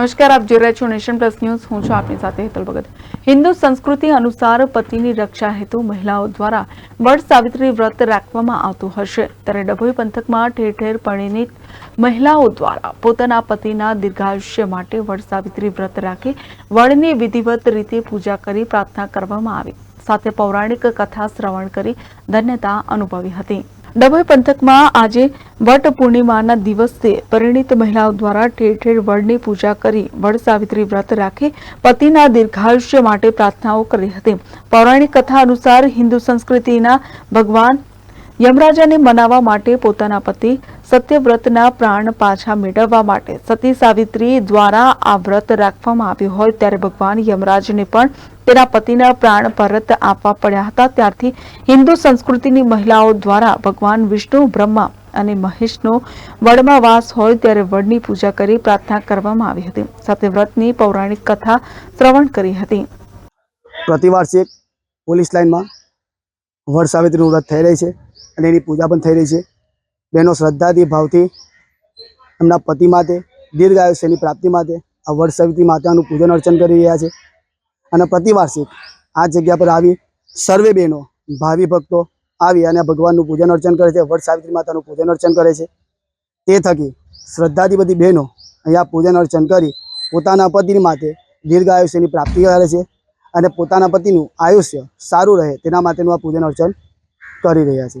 નમસ્કાર, આપ જોઈ રહ્યા છો નેશન પ્લસ ન્યૂઝ. હું છું આપની સાથે હેતલ ભગત. હિન્દુ સંસ્કૃતિ અનુસાર પતિની રક્ષા હેતુ મહિલાઓ દ્વારા વડ સાવિત્રી વ્રત રાખવામાં આવતું હશે. ત્યારે ડભોઈ પંથકમાં ઠેર ઠેર પરિણીત મહિલાઓ દ્વારા પોતાના પતિના દીર્ઘાયુષ્ય માટે વડ સાવિત્રી વ્રત રાખી વડની વિધિવત રીતે પૂજા કરી પ્રાર્થના કરવામાં આવી. સાથે પૌરાણિક કથા શ્રવણ કરી ધન્યતા અનુભવી હતી. ડભોઈ પંથકમાં આજે વટ પૂર્ણિમાના દિવસે પરિણીત મહિલાઓ દ્વારા ઠેર ઠેર વડની પૂજા કરી વડ સાવિત્રી વ્રત રાખી પતિના દીર્ઘાયુષ્ય માટે પ્રાર્થનાઓ કરી હતી. પૌરાણિક કથા અનુસાર હિન્દુ સંસ્કૃતિના ભગવાન યમરાજાને મનાવવા માટે પોતાના પતિ સત્યવ્રતના પ્રાણ પાછા મેળવવા માટે સતી સાવિત્રી દ્વારા આ વ્રત રાખવામાં આવ્યું હોય ત્યારે ભગવાન યમરાજને પણ તેના પતિના પ્રાણ પરત આપવા પડ્યા હતા. ત્યારથી હિન્દુ સંસ્કૃતિની મહિલાઓ દ્વારા ભગવાન વિષ્ણુ, બ્રહ્મા અને મહેશનો વડમાં વાસ હોય ત્યારે વડની પૂજા કરી પ્રાર્થના કરવામાં આવી હતી. સાથે વ્રતની પૌરાણિક કથા શ્રવણ કરી હતી. પ્રતિવાર્ષિક પોલીસ લાઇનમાં વડ સાવિત્રીનું વ્રત થઈ રહી છે અને એની પૂજા પણ થઈ રહી છે. બહેનો શ્રદ્ધાથી, ભાવથી એમના પતિ માટે દીર્ઘ આયુષ્યની પ્રાપ્તિ માટે આ વડ સવિતી માતાનું પૂજન અર્ચન કરી રહ્યા છે. અને પ્રતિવાર્ષિક આ જગ્યા પર આવી સર્વે બહેનો, ભાવિ ભક્તો આવી અને ભગવાનનું પૂજન અર્ચન કરે છે વડ સાવિત્રી માતાનું પૂજન અર્ચન કરે છે. તે થકી શ્રદ્ધાથી બધી બહેનો અહીંયા પૂજન અર્ચન કરી પોતાના પતિની માટે દીર્ઘ આયુષ્યની પ્રાપ્તિ કરે છે અને પોતાના પતિનું આયુષ્ય સારું રહે તેના માટેનું આ પૂજન અર્ચન કરી રહ્યા છે.